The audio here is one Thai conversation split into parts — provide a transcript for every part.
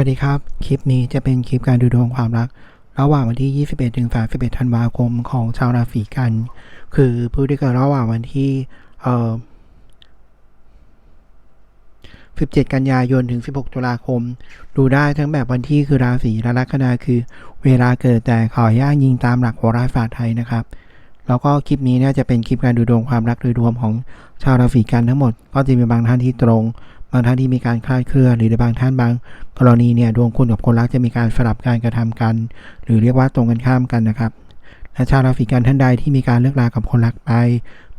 วัสดีครับ คลิปนี้จะเป็นคลิปการดูดวงความรัก ระหว่างวันที่ 21ถึง31 ธันวาคมของชาวราศีกัน คือพูดด้วยกันระหว่างวันที่เอ่อ17 กันยายนถึง 16 ตุลาคม ดูได้ทั้งแบบวันที่คือราศีและลัคนาคือ เวลาเกิดแต่ขอย่างยิงตามหลักโหราศาสตร์ไทยนะครับ แล้วก็คลิปนี้เนี่ยจะเป็นคลิปการดูดวงความรักโดยรวมของชาวราศีกันทั้งหมด ก็จะมีบางท่านที่ตรง บางท่านที่มีการคลาดเคลื่อนหรือในบางท่านบาง กรณีเนี่ยดวงคุณกับคนรักจะมีการสลับการกระทำกัน หรือเรียกว่าตรงกันข้ามกันนะครับและชาวราศีกันท่านใดที่มีการเลิกรากับคนรักไป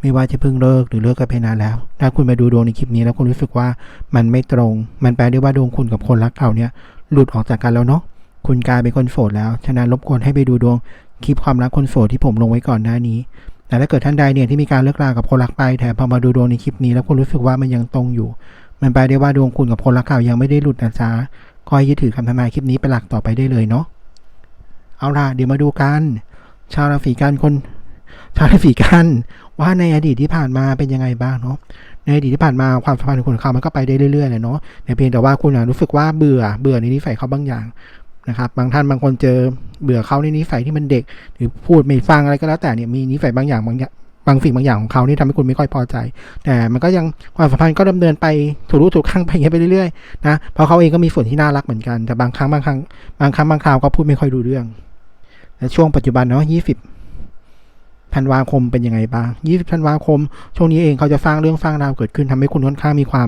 ไม่ว่าจะเพิ่งเลิกหรือเลิกกันไปนานแล้ว ถ้าคุณมาดูดวงในคลิปนี้แล้วคุณรู้สึกว่ามันไม่ตรง มันแปลได้ว่าดวงคุณกับคนรักเก่าเนี่ยหลุดออกจากกันแล้วเนาะคุณกลายเป็นคนโสดแล้ว ฉะนั้นรบกวนให้ไปดูดวงคลิปความรักคนโสดที่ผมลงไว้ก่อนหน้านี้แต่ถ้าเกิดท่านใดเนี่ยที่มีการเลิกรากับคนรักไปแถมพอมาดูดวงในคลิปนี้แล้วคุณรู้สึกว่ามันยังตรงอยู่ มันแปลได้ว่าดวงคุณกับคนรักเก่ายังไม่ได้หลุดนะจ๊ะก็ให้ยึดถือคำทำนายคลิปนี้เป็นหลักต่อไปได้เลยเนาะเอาล่ะเดี๋ยวมาดูกัน ชาวราศีกันคน ชาวราศีกันว่าในอดีตที่ผ่านมาเป็นยังไงบ้างเนาะในอดีตที่ผ่านมาความสัมพันธ์ของคุณเขามันก็ไปได้เรื่อยๆเลยเนาะแต่เพียงแต่ว่าคุณอะรู้สึกว่าเบื่อเบื่อในนิสัยเขาบางอย่างนะครับบางท่านบางคนเจอเบื่อเขาในนิสัยที่มันเด็ก หรือพูดไม่ฟังอะไรก็แล้วแต่เนี่ยมีนิสัยบางอย่างบางอย่าง บางสิ่งบางอย่างของเขานี่ทำให้คุณไม่ค่อยพอใจ แต่มันก็ยังความสัมพันธ์ก็ดำเนินไปถูกรู้ถูกข้างไปอย่างเงี้ไปเรื่อยๆนะเพราะเขาเองก็มีส่วนที่น่ารักเหมือนกันแต่บางครั้งบางครั้งบางครั้งบางคราวก็พูดไม่ค่อยรู้เรื่องและช่วงปัจจุบันเนาะยี่สิบธันวาคมเป็นยังไงบ้างยี่สิบธันวาคม ช่วงนี้เองเขาจะสร้างเรื่องสร้างราวเกิดขึ้นทำให้คุณค่อนข้างมีความ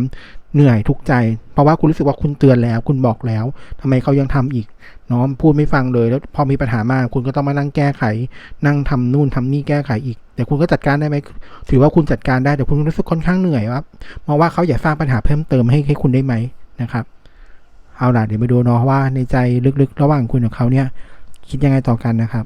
เหนื่อยทุกใจเพราะว่าคุณรู้สึกว่าคุณเตือนแล้ว คุณบอกแล้วทำไมเขายังทำอีกเนาะพูดไม่ฟังเลยแล้วพอมีปัญหามากคุณก็ต้องมานั่งแก้ไข นั่งทำนู่นทำนี่แก้ไขอีกแต่คุณก็จัดการได้ไหมถือว่าคุณจัดการได้แต่คุณรู้สึกค่อนข้างเหนื่อยครับมองว่าเขาอยากสร้างปัญหาเพิ่มเติมให้ให้คุณได้ไหมนะครับเอาล่ะเดี๋ยวมาดูเนาะว่าในใจลึกๆ ระหว่างคุณกับเขาเนี่ยคิดยังไงต่อกันนะครับ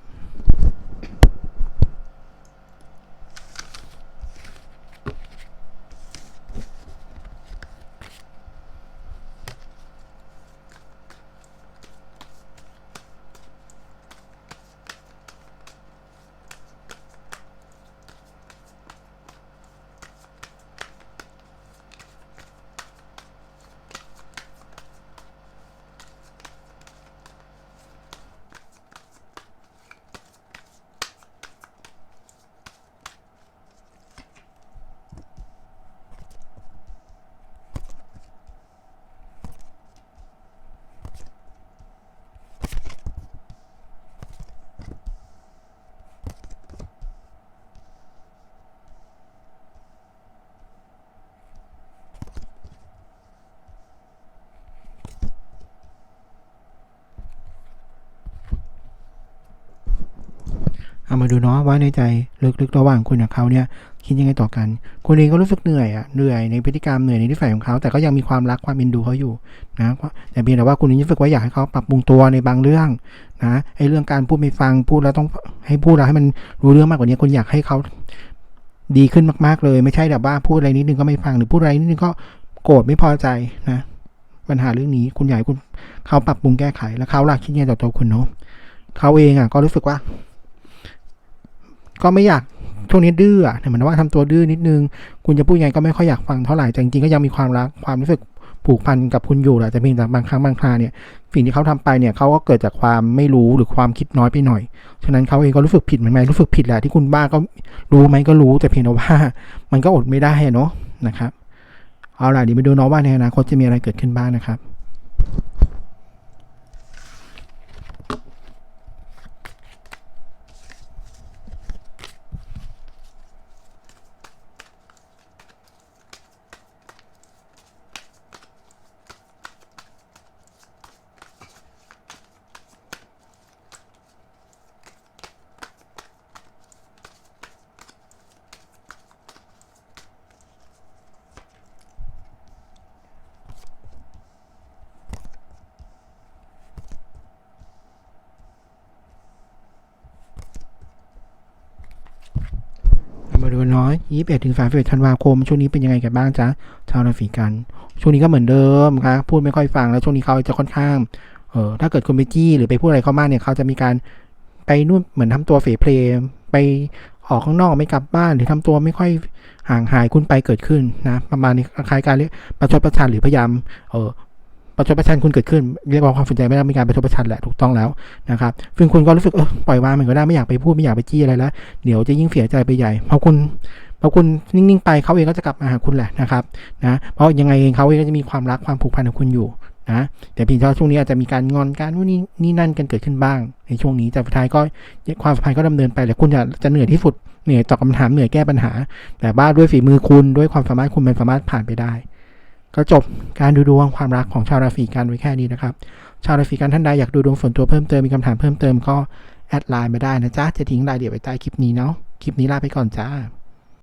เอามาดูเนาะว่าในใจลึกๆระหว่างคุณกับเขาเนี่ยคิดยังไงต่อกัน คุณเองก็รู้สึกเหนื่อยอะเหนื่อยในพฤติกรรมเหนื่อยในนิสัยของเขา แต่ก็ยังมีความรักความเอ็นดูเขาอยู่นะแต่เพียงแต่ว่าคุณรู้สึกว่าอยากให้เขาปรับปรุงตัวในบางเรื่องนะไอ้เรื่องการพูดไม่ฟังพูดแล้วต้องให้พูดแล้วให้มันรู้เรื่องมากกว่านี้คุณอยากให้เขาดีขึ้นมากๆเลย ไม่ใช่แบบว่าพูดอะไรนิดนึงก็ไม่ฟังหรือพูดอะไรนิดนึงก็โกรธไม่พอใจนะปัญหาเรื่องนี้คุณอยากให้คุณเขาปรับปรุงแก้ไขแล้วเขาล่ะคิดยังไงต่อตัวคุณเนาะเขาเองอะก็รู้สึกว่า ก็ไม่อยากช่วงนี้ดื้อเหมือนว่าทำตัวดื้อนิดนึง คุณจะพูดยังไงก็ไม่ค่อยอยากฟังเท่าไหร่แต่จริงๆก็ยังมีความรักความรู้สึกผูกพันกับคุณอยู่แหละแต่เพียงแต่บางครั้งบางคราเนี่ยสิ่งที่เขาทำไปเนี่ยเขาก็เกิดจากความไม่รู้หรือความคิดน้อยไปหน่อย ฉะนั้นเขาเองก็รู้สึกผิดเหมือนไหมรู้สึกผิดแหละที่คุณบ้าก็รู้ไหมก็รู้แต่เพียงแต่ว่า มันก็อดไม่ได้เนาะนะครับเอาล่ะเดี๋ยวมาดูเนาะว่าในอนาคตจะมีอะไรเกิดขึ้นบ้างนะครับ มาดูน้อย21ถึง31ธันวาคม ช่วงนี้เป็นยังไงกันบ้างจ๊ะชาวราศีกัน ช่วงนี้ก็เหมือนเดิมครับพูดไม่ค่อยฟังแล้วช่วงนี้เขาจะค่อนข้างเออถ้าเกิดคุณไปจี้หรือไปพูดอะไรเข้ามากเนี่ยเขาจะมีการไปนู่นเหมือนทำตัวเฟเพลไปออกข้างนอกไม่กลับบ้านหรือทำตัวไม่ค่อยห่างหายคุณไปเกิดขึ้นนะประมาณนี้คล้ายการเรียกประชดประชันหรือพยายามเออ ประชดประชันคุณเกิดขึ้นเรียกว่าความสนใจไม่ได้มีการประชดประชันแหละถูกต้องแล้วนะครับซึ่งคุณก็รู้สึกเออปล่อยวางมันก็ได้ไม่อยากไปพูดไม่อยากไปจี้อะไรแล้วเดี๋ยวจะยิ่งเสียใจไปใหญ่พอคุณพอคุณนิ่งๆไปเขาเองก็จะกลับมาหาคุณแหละนะครับนะเพราะยังไงเองเขาเองก็จะมีความรักความผูกพันกับคุณอยู่นะแต่เพียงแต่ช่วงนี้อาจจะมีการงอนการนู่นนี่นี่นั่นกันเกิดขึ้นบ้าง ในช่วงนี้แต่สุดท้ายก็ความสัมพันธ์ก็ดำเนินไปแหละคุณจะจะเหนื่อยที่สุดเหนื่อยตอบคำถามเหนื่อยแก้ปัญหา แต่ว่าด้วยฝีมือคุณด้วยความสามารถคุณมันสามารถผ่านไปได้ ก็จบการดูดวงความรักของชาวราศีกันไว้แค่นี้นะครับ ชาวราศีกันท่านใดอยากดูดวงส่วนตัวเพิ่มเติมมีคำถามเพิ่มเติมก็แอดไลน์มาได้นะจ๊ะจะทิ้งรายละเอียดไว้ใต้คลิปนี้เนาะคลิปนี้ลาไปก่อนจ้า